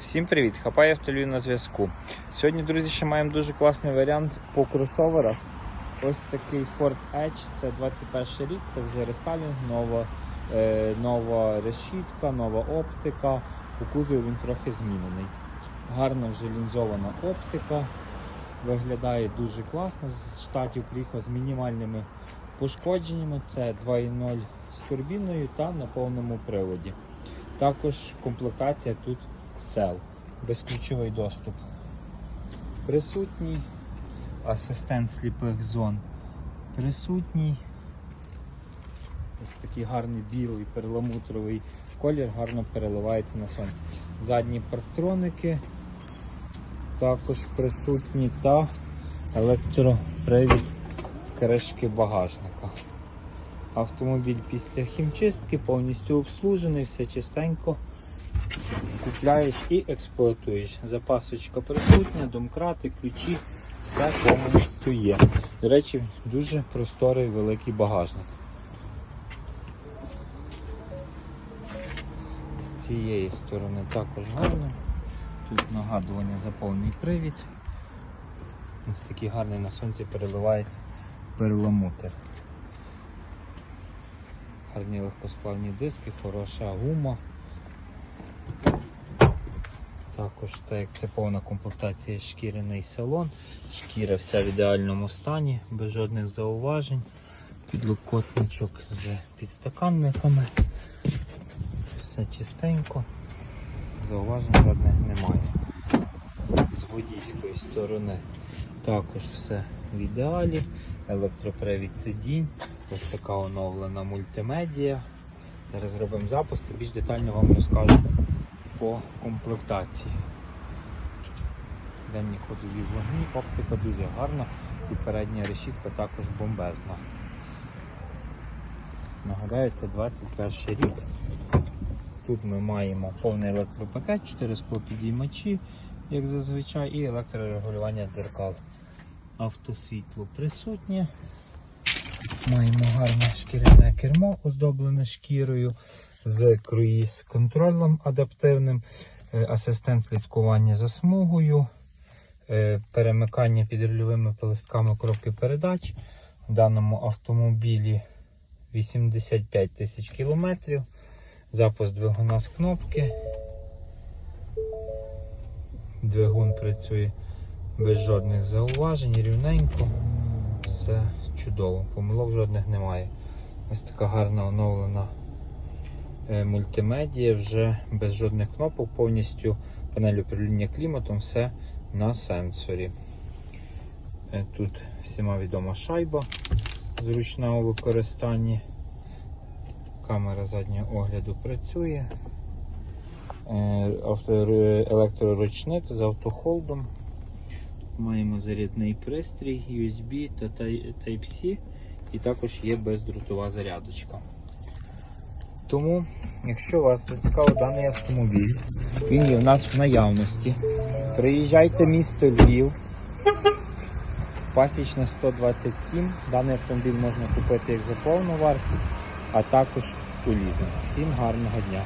Всім привіт! Хапай автолюю на зв'язку. Сьогодні, друзі, ще маємо дуже класний варіант по кросоверах. Ось такий Ford Edge, це 21 рік, це вже рестайлінг, нова, е, нова решітка, нова оптика. По кузову він трохи змінений. Гарна вже лінзована оптика. Виглядає дуже класно. З штатів приїхав з мінімальними пошкодженнями. Це 2.0 з турбіною та на повному приводі. Також комплектація тут сел, безключовий доступ. Присутній асистент сліпих зон. Присутній. Ось такий гарний білий перламутровий колір гарно переливається на сонці. Задні парктроники також присутні та електропривід кришки багажника. Автомобіль після хімчистки повністю обслужений, все чистенько. Купляєш і експлуатуєш. Запасочка присутня, домкрати, ключі, все повністю є. До речі, дуже просторий великий багажник. З цієї сторони також гарно. Тут нагадування за повний привід. Ось такий гарний на сонці переливається перламутр. Гарні легкосплавні диски, хороша гума. Також так як це повна комплектація шкіряний салон. Шкіра вся в ідеальному стані, без жодних зауважень. Підлокотничок з підстаканниками. Все чистенько, зауважень жодних немає. З водійської сторони також все в ідеалі. Електропривід сидінь, ось така оновлена мультимедія. Зараз зробимо запуск і більш детально вам розкажу по комплектації. Денні ходові вогні, оптика дуже гарна і передня решітка також бомбезна. Нагадаю, це 21 рік. Тут ми маємо повний електропакет, 4 склопідіймачі, як зазвичай, і електрорегулювання дзеркал. Автосвітло присутнє. Маємо гарне шкіряне кермо, оздоблене шкірою з круїз контролем адаптивним, е, асистент слідкування за смугою, е, перемикання під рульовими пелестками коробки передач. В даному автомобілі 85 тисяч кілометрів. Запуск двигуна з кнопки. Двигун працює без жодних зауважень, рівненько. Все чудово, помилок жодних немає. Ось така гарна оновлена е, мультимедія, вже без жодних кнопок, повністю панель управління кліматом, все на сенсорі. Е, Тут всіма відома шайба зручна у використанні. Камера заднього огляду працює. Е, Електроручник з автохолдом. Маємо зарядний пристрій USB та Type-C і також є бездротова зарядочка. Тому, якщо вас зацікавив даний автомобіль, він є у нас в наявності. Приїжджайте в місто Львів, пасічна 127. Даний автомобіль можна купити як за повну вартість, а також у лізинг. Всім гарного дня!